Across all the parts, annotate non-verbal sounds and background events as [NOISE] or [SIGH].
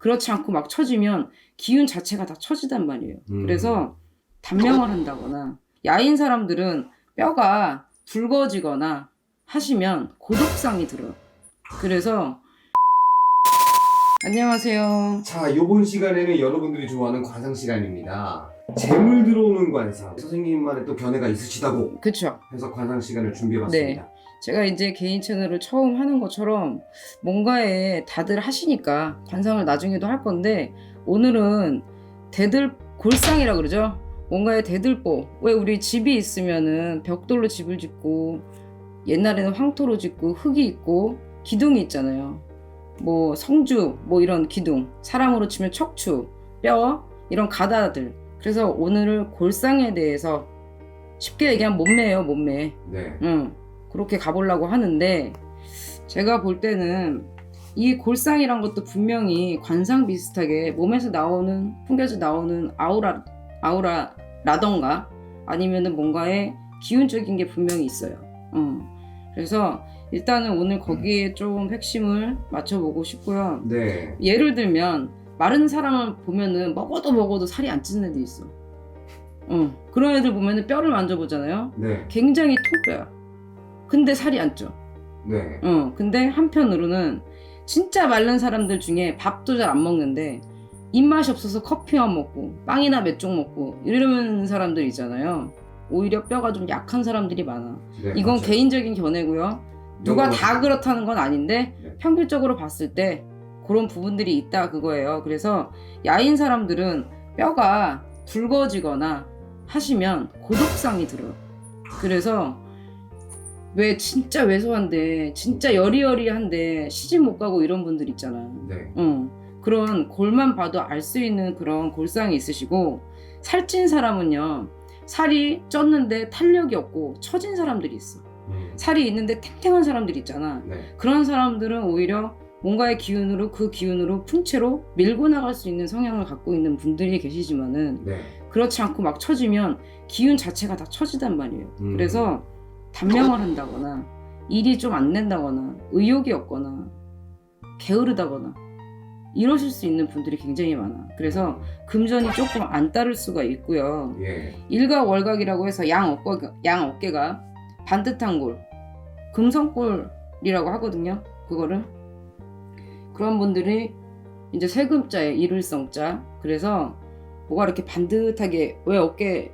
그렇지 않고 막 처지면 기운 자체가 다 처지단 말이에요. 음. 그래서 단명을 한다거나 야인 사람들은 뼈가 붉어지거나 하시면 고독상이 들어요. 그래서 [LAUGHS] 안녕하세요. 자, 요번 시간에는 여러분들이 좋아하는 관상 시간입니다. 재물 들어오는 관상. 선생님만의 또 견해가 있으시다고 그쵸? 해서 관상 시간을 준비해봤습니다. 제가 이제 개인 채널을 처음 하는 것처럼 뭔가에 다들 하시니까 관상을 나중에도 할 건데 오늘은 대들 골상이라 그러죠. 뭔가의 대들보. 왜 우리 집이 있으면은 벽돌로 집을 짓고 옛날에는 황토로 짓고 흙이 있고 기둥이 있잖아요. 뭐 성주 뭐 이런 기둥, 사람으로 치면 척추, 뼈 이런 가다들. 그래서 오늘은 골상에 대해서 쉽게 얘기하면 몸매예요, 몸매. 네. 응, 그렇게 가보려고 하는데 제가 볼 때는 이 골상이란 것도 분명히 관상 비슷하게 몸에서 나오는 풍겨져 나오는 아우라 아우라라던가 아니면은 뭔가의 기운적인 게 분명히 있어요. 어. 그래서 일단은 오늘 거기에 좀 핵심을 맞춰보고 싶고요. 네. 예를 들면 마른 사람을 보면은 먹어도 먹어도 살이 안 찌는 애들 있어. 어. 그런 애들 보면은 뼈를 만져보잖아요. 네. 굉장히 통뼈야. 근데 살이 안 쪄. 네. 어, 근데 한편으로는 진짜 마른 사람들 중에 밥도 잘 안 먹는데 입맛이 없어서 커피만 먹고 빵이나 몇쪽 먹고 이러는 사람들 있잖아요. 오히려 뼈가 좀 약한 사람들이 많아. 네, 이건 맞아요. 개인적인 견해고요. 누가 다 그렇다는 건 아닌데 네. 평균적으로 봤을 때 그런 부분들이 있다 그거예요. 그래서 야인 사람들은 뼈가 굵어지거나 하시면 고독상이 들어요. 그래서 왜 진짜 왜소한데 진짜 여리여리한데 시집 못 가고 이런 분들 있잖아. 네. 어, 그런 골만 봐도 알 수 있는 그런 골상이 있으시고 살찐 사람은요 살이 쪘는데 탄력이 없고 처진 사람들이 있어. 음. 살이 있는데 탱탱한 사람들이 있잖아. 네. 그런 사람들은 오히려 뭔가의 기운으로 그 기운으로 풍채로 밀고 나갈 수 있는 성향을 갖고 있는 분들이 계시지만은 네. 그렇지 않고 막 처지면 기운 자체가 다 처지단 말이에요. 음. 그래서 단명을 한다거나 일이 좀 안 된다거나 의욕이 없거나 게으르다거나 이러실 수 있는 분들이 굉장히 많아. 그래서 금전이 조금 안 따를 수가 있고요. 예. 일가월각이라고 해서 양 어깨가, 양 어깨가 반듯한 골, 금성골이라고 하거든요. 그거를 그런 분들이 이제 세금자에 일을성자. 그래서 뭐가 이렇게 반듯하게 왜 어깨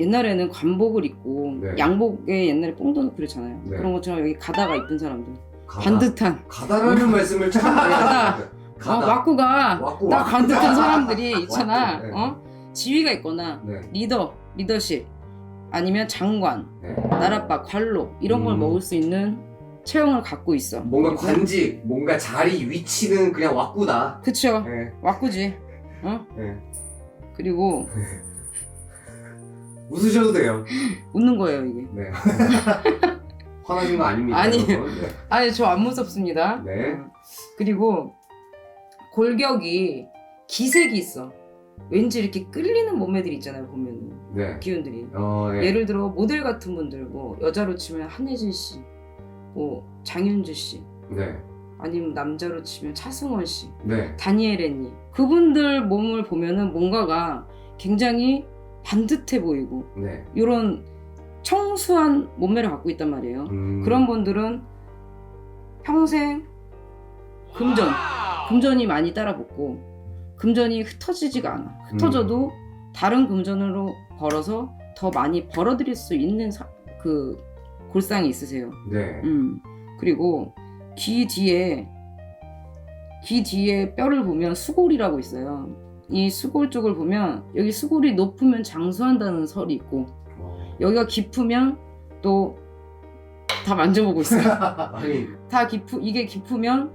옛날에는 관복을 입고 네. 양복에 옛날에 뽕도 넣고 그랬잖아요. 네. 그런 것처럼 여기 가다가 입은 사람들 가다. 반듯한 가다라는 말씀을 참 많이 가다. 하셨는데. 어, 가다. 왁구, 딱 왁구. 반듯한 사람들이 [LAUGHS] 있잖아. 왁구, 네. 어? 지위가 있거나 네. 리더, 리더십 아니면 장관, 네. 나라빠, 관로 이런 걸 음. 먹을 수 있는 체형을 갖고 있어. 뭔가 관직, 뭔가 자리, 위치는 그냥 왁구다. 그쵸? 네. 왁구지. 어? 네. 그리고 [LAUGHS] 웃으셔도 돼요. 웃는 거예요 이게. 네. [LAUGHS] 화나신 거 아닙니다. 아니에요. 여러분. 네. 아니 저 안 무섭습니다. 네. 어. 그리고 골격이 기색이 있어. 왠지 이렇게 끌리는 몸매들이 있잖아요 보면은 네. 기운들이. 어, 네. 예를 들어 모델 같은 분들 뭐 여자로 치면 한혜진 씨, 뭐 장윤주 씨, 네. 아니면 남자로 치면 차승원 씨, 네. 다니엘 앤니 그분들 몸을 보면은 뭔가가 굉장히 반듯해 보이고 네. 이런 청수한 몸매를 갖고 있단 말이에요. 음. 그런 분들은 평생 금전, 금전이 많이 따라붙고 금전이 흩어지지가 않아. 흩어져도 다른 금전으로 벌어서 더 많이 벌어들일 수 있는 사- 그 골상이 있으세요. 네. 음. 그리고 귀 뒤에 귀 뒤에 뼈를 보면 수골이라고 있어요. 이 수골 쪽을 보면 여기 수골이 높으면 장수한다는 설이 있고 어. 여기가 깊으면 또 다 만져보고 있어요. [LAUGHS] 아니. 다 깊으 이게 깊으면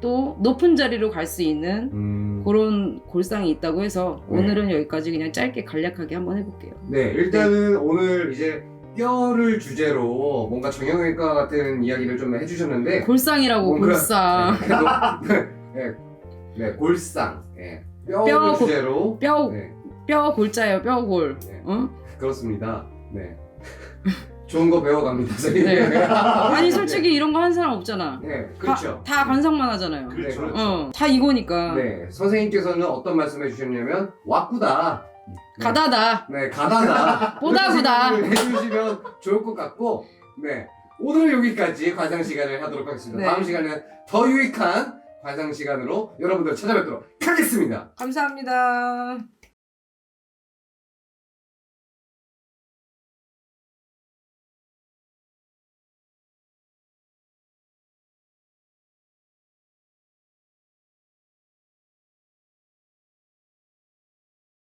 또 높은 자리로 갈 수 있는 음. 그런 골상이 있다고 해서 네. 오늘은 여기까지 그냥 짧게 간략하게 한번 해볼게요. 네. 일단은 오늘 이제 뼈를 주제로 뭔가 정형외과 같은 이야기를 좀 해주셨는데 골상이라고 뭔가- 골상 [LAUGHS] 네, 네, 네, 골상. 네. 뼈 골- 주제로. 뼈 네, 뼈 골자예요 뼈 골. 네. 어? 그렇습니다. 네. [LAUGHS] 좋은 거 배워갑니다, 선생님. 네. [LAUGHS] 아니 솔직히 이런 거 한 사람 없잖아. 네, 그렇죠. 다, 다 관상만 하잖아요. 네, 그렇죠. 그렇죠. 어, 다 이거니까. 네, 선생님께서는 어떤 말씀해 주셨냐면 와꾸다. 네. 가다다. 네, 가다다. [LAUGHS] 보다구다. 이렇게 생각을 해주시면 좋을 것 같고, 네. 오늘 여기까지 관상 시간을 하도록 하겠습니다. 네. 다음 시간에는 더 유익한 관상 시간으로 여러분들 찾아뵙도록 하겠습니다. 감사합니다.